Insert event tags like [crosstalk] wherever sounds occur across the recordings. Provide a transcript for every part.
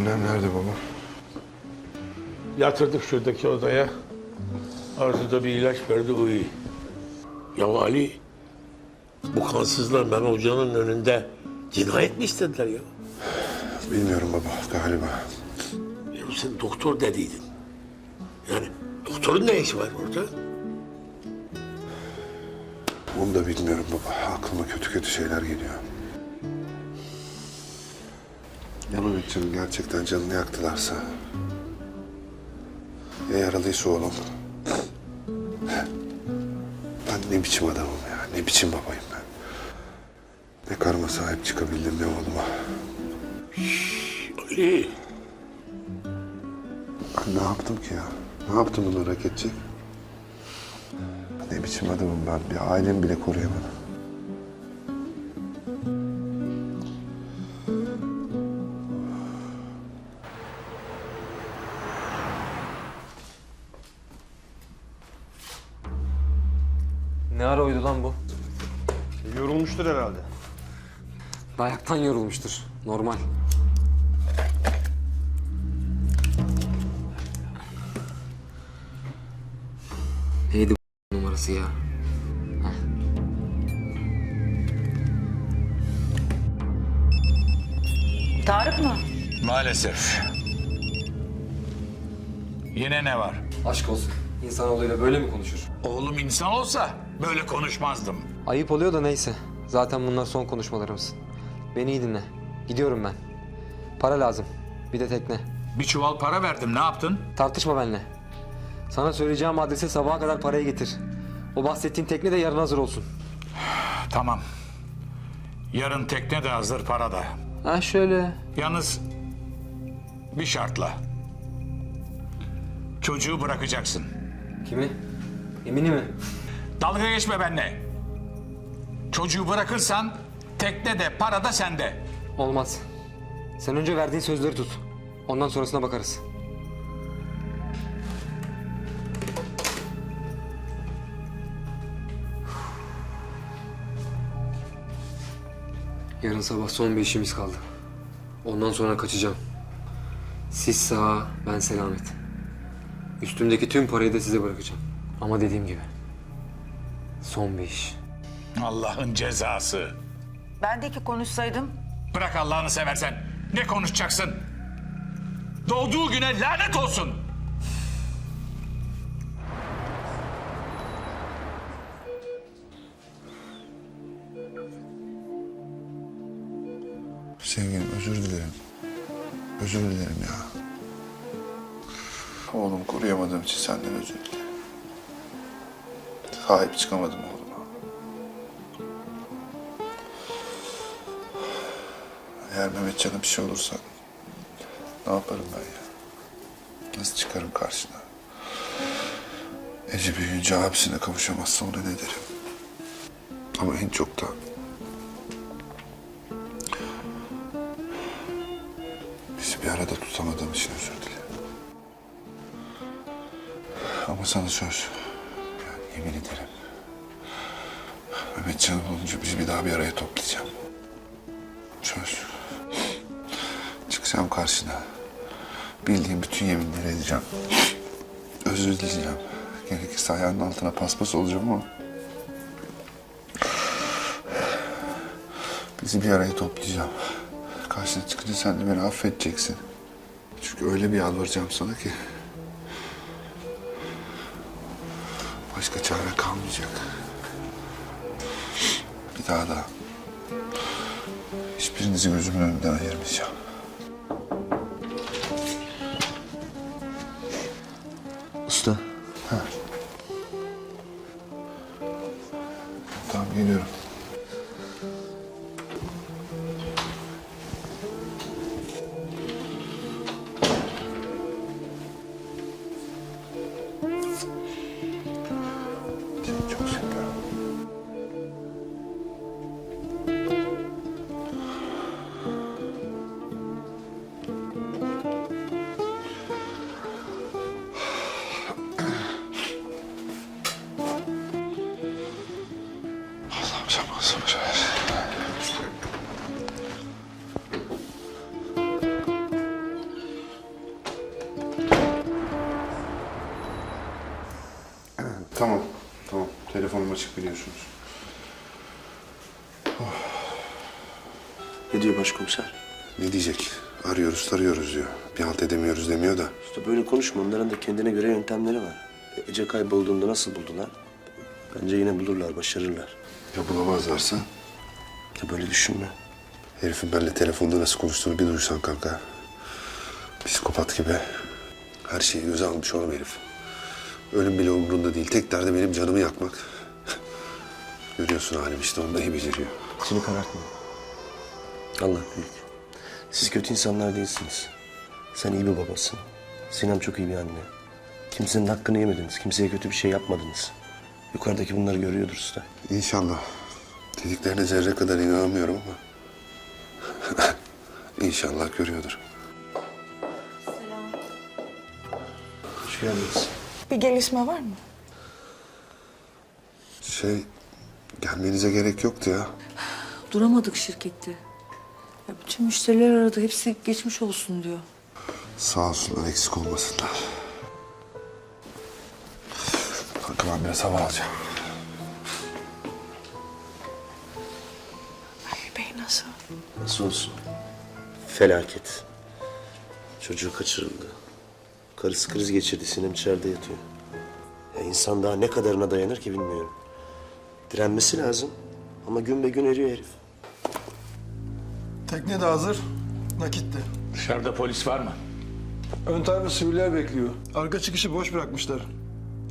Annem nerede baba? Yatırdık şuradaki odaya. Arzu da bir ilaç verdi uyuyor. Ya Ali, bu kansızlar ben hocanın önünde cinayet mi istediler ya? Bilmiyorum baba galiba. Ya sen doktor dediydin. Yani doktorun ne işi var orada? Onu da bilmiyorum baba. Aklıma kötü kötü şeyler geliyor. Ya Mehmetcan'ın gerçekten canını yaktılarsa? Ya yaralıysa oğlum? Ben ne biçim adamım ya? Ne biçim babayım ben? Ne karıma sahip çıkabildim ne oğluma. Ali, Ben ne yaptım ki ya? Ne yaptım bunu hak edecek? Ne biçim adamım ben? Bir ailemi bile koruyamadım. Ne ara uyudu lan bu? Yorulmuştur herhalde. Dayaktan yorulmuştur. Normal. Neydi bu numarası ya? Tarık mı? Maalesef. Yine ne var? Aşk olsun. İnsanoğluyla böyle mi konuşur? Oğlum insan olsa böyle konuşmazdım. Ayıp oluyor da neyse. Zaten bunlar son konuşmalarımız. Beni iyi dinle. Gidiyorum ben. Para lazım. Bir de tekne. Bir çuval para verdim ne yaptın? Tartışma benimle. Sana söyleyeceğim adrese sabaha kadar parayı getir. O bahsettiğin tekne de yarın hazır olsun. Tamam. Yarın tekne de hazır para da. Ha şöyle. Yalnız bir şartla. Çocuğu bırakacaksın. Kimi? Emini mi? Dalga geçme benimle. Çocuğu bırakırsan tekne de para da sende. Olmaz. Sen önce verdiğin sözleri tut. Ondan sonrasına bakarız. Yarın sabah son bir işimiz kaldı. Ondan sonra kaçacağım. Siz sağa, ben selamet. Üstümdeki tüm parayı da size bırakacağım. Ama dediğim gibi. Son bir iş. Allah'ın cezası. Ben de ki konuşsaydım. Bırak Allah'ını seversen. Ne konuşacaksın? Doğduğu güne lanet olsun. Sevgilim özür dilerim. Özür dilerim ya. Oğlum koruyamadığım için senden özür dilerim. Sahip çıkamadım oğluma. Eğer Mehmetcan'a bir şey olursa ne yaparım ben ya? Nasıl çıkarım karşına? Ece büyüyünce abisine kavuşamazsa ona ne derim? Ama en çok da Bizi bir arada tutamadığım için özür dilerim. Ama sana söz. Yani yemin ederim. Mehmetcan'ı bulunca bizi bir daha bir araya toplayacağım. Söz. Çıkacağım karşına. Bildiğim bütün yeminleri edeceğim. Özür dileyeceğim. Gerekirse ayağının altına paspas olacağım ama... Bizi bir araya toplayacağım. Karşına çıkınca sen de beni affedeceksin. Çünkü öyle bir yalvaracağım sana ki... Başka çare kalmayacak. Bir daha da... Hiçbirinizi gözümün önünden ayırmayacağım. Usta. Tamam geliyorum. Tamam, tamam. Telefonum açık biliyorsunuz. Ne diyor başkomiser? Ne diyecek? Arıyoruz, tarıyoruz diyor. Bir halt edemiyoruz demiyor da. İşte böyle konuşma. Onların da kendine göre yöntemleri var. E, Ece kaybolduğunda nasıl buldular? Bence yine bulurlar, başarırlar. Ya bulamazlarsa? Ya böyle düşünme. Herifin benimle telefonda nasıl konuştuğunu bir duysan kanka. Psikopat gibi. Her şeyi göze almış oğlum herif. Ölüm bile umurunda değil. Tek derdi benim canımı yakmak. [laughs] Görüyorsun halim işte onu da iyi beceriyor. İçini karartma. Allah büyük. Siz kötü insanlar değilsiniz. Sen iyi bir babasın. Sinem çok iyi bir anne. Kimsenin hakkını yemediniz. Kimseye kötü bir şey yapmadınız. Yukarıdaki bunları görüyordur usta. İnşallah. Dediklerine zerre kadar inanamıyorum ama. [laughs] İnşallah görüyordur. Hoş geldiniz. Bir gelişme var mı? Şey, gelmenize gerek yoktu ya. Duramadık şirkette. Ya bütün müşteriler aradı. Hepsi geçmiş olsun diyor. Sağ olsunlar, eksik olmasınlar. Kanka ben biraz hava alacağım. Hayır Bey nasıl? Nasıl olsun? Felaket. Çocuğu kaçırıldı. Karısı kriz geçirdi. Sinem içeride yatıyor. Ya insan daha ne kadarına dayanır ki bilmiyorum. Direnmesi lazım. Ama gün be gün eriyor herif. Tekne de hazır, nakit de. Dışarıda polis var mı? Ön tarafı siviller bekliyor. Arka çıkışı boş bırakmışlar.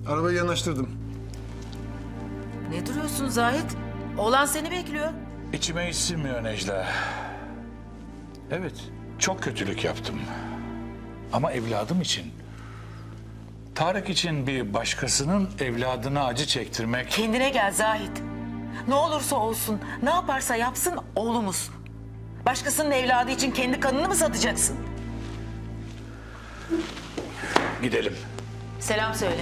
Arabayı yanaştırdım. Ne duruyorsun Zahit? Oğlan seni bekliyor. İçime hiç sinmiyor Necla. Evet, çok kötülük yaptım. Ama evladım için. Tarık için bir başkasının evladına acı çektirmek... Kendine gel Zahit. Ne olursa olsun, ne yaparsa yapsın oğlumuz. Başkasının evladı için kendi kanını mı satacaksın? Gidelim. Selam söyle.